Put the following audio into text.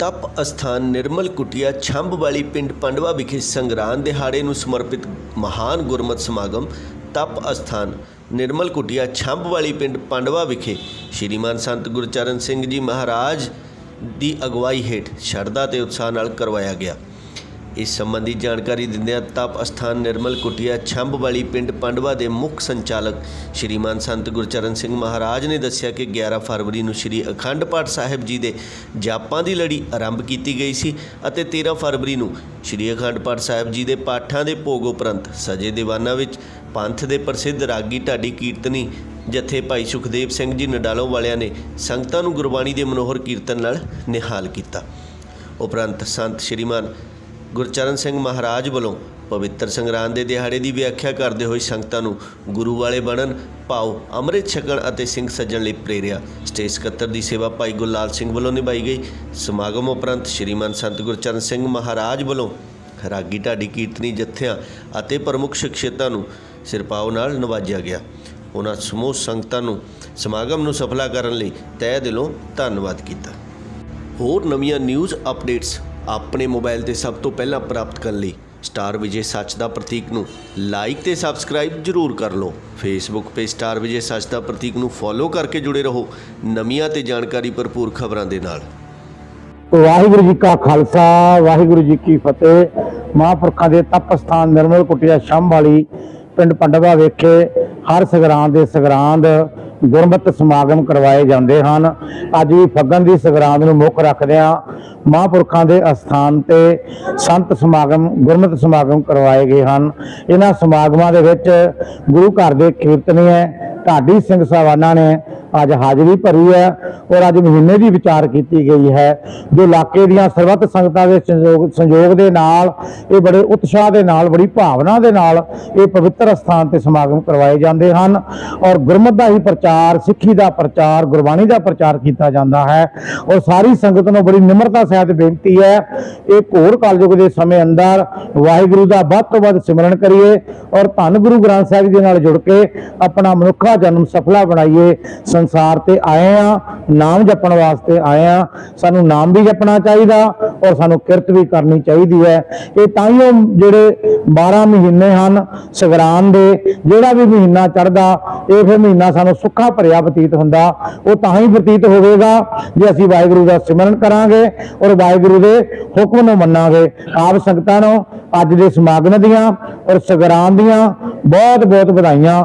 ਤਪ ਅਸਥਾਨ ਨਿਰਮਲ ਕੁਟਿਆ ਛੰਭ ਵਾਲੀ ਪਿੰਡ ਪੰਡਵਾ ਵਿਖੇ ਸੰਗਰਾਨ ਦਿਹਾੜੇ ਨੂੰ ਸਮਰਪਿਤ ਮਹਾਨ ਗੁਰਮਤ ਸਮਾਗਮ ਤਪ ਅਸਥਾਨ ਨਿਰਮਲ ਕੁਟਿਆ ਛੰਭ ਵਾਲੀ ਪਿੰਡ ਪੰਡਵਾ ਵਿਖੇ। ਸ਼੍ਰੀਮਾਨ ਸੰਤ ਗੁਰਚਰਨ ਸਿੰਘ ਜੀ ਮਹਾਰਾਜ ਦੀ ਅਗਵਾਈ ਹੇਠ ਸ਼ਰਧਾ ਤੇ ਉਤਸ਼ਾਹ ਨਾਲ ਕਰਵਾਇਆ ਗਿਆ। ਇਸ ਸੰਬੰਧੀ ਜਾਣਕਾਰੀ ਦਿੰਦਿਆਂ ਤਪ ਅਸਥਾਨ ਨਿਰਮਲ ਕੁਟਿਆ ਛੰਭ ਵਾਲੀ ਪਿੰਡ ਪੰਡਵਾ ਦੇ ਮੁੱਖ ਸੰਚਾਲਕ ਸ਼੍ਰੀਮਾਨ ਸੰਤ ਗੁਰਚਰਨ ਸਿੰਘ ਮਹਾਰਾਜ ਨੇ ਦੱਸਿਆ ਕਿ 11 ਫਰਵਰੀ ਨੂੰ ਸ਼੍ਰੀ ਅਖੰਡ ਪਾਠ ਸਾਹਿਬ ਜੀ ਦੇ ਜਾਪਾਂ ਦੀ ਲੜੀ ਆਰੰਭ ਕੀਤੀ ਗਈ ਸੀ ਅਤੇ 13 ਫਰਵਰੀ ਨੂੰ ਸ਼੍ਰੀ ਅਖੰਡ ਪਾਠ ਸਾਹਿਬ ਜੀ ਦੇ ਪਾਠਾਂ ਦੇ ਭੋਗ ਉਪਰੰਤ ਸਜੇ ਦੀਵਾਨਾਂ ਵਿੱਚ ਪੰਥ ਦੇ ਪ੍ਰਸਿੱਧ ਰਾਗੀ ਢਾਡੀ ਕੀਰਤਨੀ ਜਥੇ ਭਾਈ ਸੁਖਦੇਵ ਸਿੰਘ ਜੀ ਨਡਾਲੋ ਵਾਲਿਆਂ ਨੇ ਸੰਗਤਾਂ ਨੂੰ ਗੁਰਬਾਣੀ ਦੇ ਮਨੋਹਰ ਕੀਰਤਨ ਨਾਲ ਨਿਹਾਲ ਕੀਤਾ। ਉਪਰੰਤ ਸੰਤ ਸ਼੍ਰੀਮਾਨ ਗੁਰਚਰਨ ਸਿੰਘ ਮਹਾਰਾਜ ਵੱਲੋਂ ਪਵਿੱਤਰ ਸੰਗਰਾਂਦ ਦੇ ਦਿਹਾੜੇ ਦੀ ਵਿਆਖਿਆ ਕਰਦੇ ਹੋਏ ਸੰਗਤਾਂ ਨੂੰ ਗੁਰੂ ਵਾਲੇ ਬਣਨ, ਭਾਉ, ਅੰਮ੍ਰਿਤ ਛਕਣ ਅਤੇ ਸਿੰਘ ਸੱਜਣ ਲਈ ਪ੍ਰੇਰਿਆ। ਸਟੇਜ ਸਕੱਤਰ ਦੀ ਸੇਵਾ ਭਾਈ ਗੁਰਲਾਲ ਸਿੰਘ ਵੱਲੋਂ ਨਿਭਾਈ ਗਈ। ਸਮਾਗਮ ਉਪਰੰਤ ਸ਼੍ਰੀਮਾਨ ਸੰਤ ਗੁਰਚਰਨ ਸਿੰਘ ਮਹਾਰਾਜ ਵੱਲੋਂ ਰਾਗੀ ਢਾਡੀ ਕੀਰਤਨੀ ਜਥਿਆਂ ਅਤੇ ਪ੍ਰਮੁੱਖ ਸ਼ਖਸੀਅਤਾਂ ਨੂੰ ਸਿਰਪਾਉ ਨਾਲ ਨਵਾਜਿਆ ਗਿਆ। ਉਹਨਾਂ ਸਮੂਹ ਸੰਗਤਾਂ ਨੂੰ ਸਮਾਗਮ ਨੂੰ ਸਫਲਾ ਕਰਨ ਲਈ ਤਹਿ ਦਿਲੋਂ ਧੰਨਵਾਦ ਕੀਤਾ। ਹੋਰ ਨਵੀਆਂ ਨਿਊਜ਼ ਅਪਡੇਟਸ ਆਪਣੇ ਮੋਬਾਈਲ ਤੇ ਸਭ ਤੋਂ ਪਹਿਲਾਂ ਪ੍ਰਾਪਤ ਕਰਨ ਲਈ ਸਟਾਰ ਵਿਜੇ ਸੱਚ ਦਾ ਪ੍ਰਤੀਕ ਨੂੰ ਲਾਈਕ ਤੇ ਸਬਸਕ੍ਰਾਈਬ ਜਰੂਰ ਕਰ ਲਓ। ਫੇਸਬੁੱਕ ਤੇ ਸਟਾਰ ਵਿਜੇ ਸੱਚ ਦਾ ਪ੍ਰਤੀਕ ਨੂੰ ਫੋਲੋ ਕਰਕੇ ਜੁੜੇ ਰਹੋ। ਨਵੀਆਂ ਤੇ ਜਾਣਕਾਰੀ ਭਰਪੂਰ ਖਬਰਾਂ ਦੇ ਨਾਲ। ਵਾਹਿਗੁਰੂ ਜੀ ਕਾ ਖਾਲਸਾ, ਵਾਹਿਗੁਰੂ ਜੀ ਕੀ ਫਤਿਹ। ਮਹਾਂਪੁਰਖਾਂ ਦੇ ਤਪ ਸਥਾਨ ਨਿਰਮਲ ਕੁਟਿਆ ਸ਼ੰਭ ਵਾਲੀ ਪਿੰਡ ਪੰਡਵਾ ਵਿਖੇ ਹਰ ਸੰਗਰਾਂਦ ਦੇ ਸੰਗਰਾਂਦ ਗੁਰਮਤਿ ਸਮਾਗਮ ਕਰਵਾਏ ਜਾਂਦੇ ਹਨ। ਅੱਜ ਵੀ ਫੱਗਣ ਦੀ ਸੰਗਰਾਂਦ ਨੂੰ ਮੁੱਖ ਰੱਖਦਿਆਂ ਮਹਾਂਪੁਰਖਾਂ ਦੇ ਅਸਥਾਨ ਤੇ ਸੰਤ ਸਮਾਗਮ, ਗੁਰਮਤਿ ਸਮਾਗਮ ਕਰਵਾਏ ਗਏ ਹਨ। ਇਹਨਾਂ ਸਮਾਗਮਾਂ ਦੇ ਵਿੱਚ ਗੁਰੂ ਘਰ ਦੇ ਕੀਰਤਨੀਏ ਢਾਡੀ ਸਿੰਘ ਸਾਹਿਬਾਨਾਂ ਨੇ ਅੱਜ ਹਾਜ਼ਰੀ ਭਰੀ ਹੈ ਔਰ ਅੱਜ ਮਹੀਨੇ ਦੀ ਵਿਚਾਰ ਕੀਤੀ ਗਈ ਹੈ। ਜੋ ਇਲਾਕੇ ਦੀਆਂ ਸਰਬੱਤ ਸੰਗਤਾਂ ਦੇ ਸੰਯੋਗ ਸੰਯੋਗ ਦੇ ਨਾਲ, ਇਹ ਬੜੇ ਉਤਸ਼ਾਹ ਦੇ ਨਾਲ, ਬੜੀ ਭਾਵਨਾ ਦੇ ਨਾਲ ਇਹ ਪਵਿੱਤਰ ਸਥਾਨ ਤੇ ਸਮਾਗਮ ਕਰਵਾਏ ਜਾਂਦੇ ਹਨ ਔਰ ਗੁਰਮਤ ਦਾ ਹੀ ਪ੍ਰਚਾਰ, ਸਿੱਖੀ ਦਾ ਪ੍ਰਚਾਰ, ਗੁਰਬਾਣੀ ਦਾ ਪ੍ਰਚਾਰ ਕੀਤਾ ਜਾਂਦਾ ਹੈ ਔਰ ਸਾਰੀ ਸੰਗਤ ਨੂੰ ਬੜੀ ਨਿਮਰਤਾ ਸਹਿਤ ਬੇਨਤੀ ਹੈ, ਇਹ ਘੋਰ ਕਲਯੁਗ ਦੇ ਸਮੇਂ ਅੰਦਰ ਵਾਹਿਗੁਰੂ ਦਾ ਵੱਧ ਤੋਂ ਵੱਧ ਸਿਮਰਨ ਕਰੀਏ ਔਰ ਧੰਨ ਗੁਰੂ ਗ੍ਰੰਥ ਸਾਹਿਬ ਜੀ ਦੇ ਨਾਲ ਜੁੜ ਕੇ ਆਪਣਾ ਮਨੁੱਖਾ ਜਨਮ ਸਫਲਾ ਬਣਾਈਏ। ਸੰਸਾਰ ਤੇ ਆਏ ਆ, ਨਾਮ ਜਪਣ ਵਾਸਤੇ ਆਏ ਆ, ਸਾਨੂੰ ਨਾਮ ਵੀ ਜਪਣਾ ਚਾਹੀਦਾ ਔਰ ਸਾਨੂੰ ਕਿਰਤ ਵੀ ਕਰਨੀ ਚਾਹੀਦੀ ਹੈ। ਇਹ ਤਾਂ ਹੀ ਉਹ ਜਿਹੜੇ 12 ਮਹੀਨੇ ਹਨ ਸਗਰਾਨ ਦੇ, ਜਿਹੜਾ ਵੀ ਮਹੀਨਾ ਚੜਦਾ ਇਹ ਫਿਰ ਮਹੀਨਾ ਸਾਨੂੰ ਸੁੱਖਾ ਭਰਿਆ ਬਤੀਤ ਹੁੰਦਾ। ਉਹ ਤਾਂ ਹੀ ਬਤੀਤ ਹੋਵੇਗਾ ਜੇ ਅਸੀਂ ਵਾਹਿਗੁਰੂ ਦਾ ਸਿਮਰਨ ਕਰਾਂਗੇ ਔਰ ਵਾਹਿਗੁਰੂ ਦੇ ਹੁਕਮ ਨੂੰ ਮੰਨਾਂਗੇ। ਆਪ ਸੰਗਤਾਂ ਨੂੰ ਅੱਜ ਦੇ ਸਮਾਗਮ ਦੀਆਂ ਔਰ ਸਗਰਾਨ ਦੀਆਂ ਬਹੁਤ ਬਹੁਤ ਵਧਾਈਆਂ।